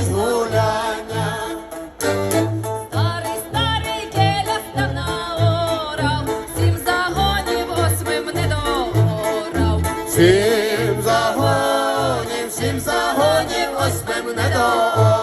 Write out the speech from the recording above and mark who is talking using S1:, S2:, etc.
S1: із гуляння. Старий,
S2: старий келя став на орав, сім загонів осьмим не доорав.
S1: Сім загонів, сім загонів осьмим не доорав.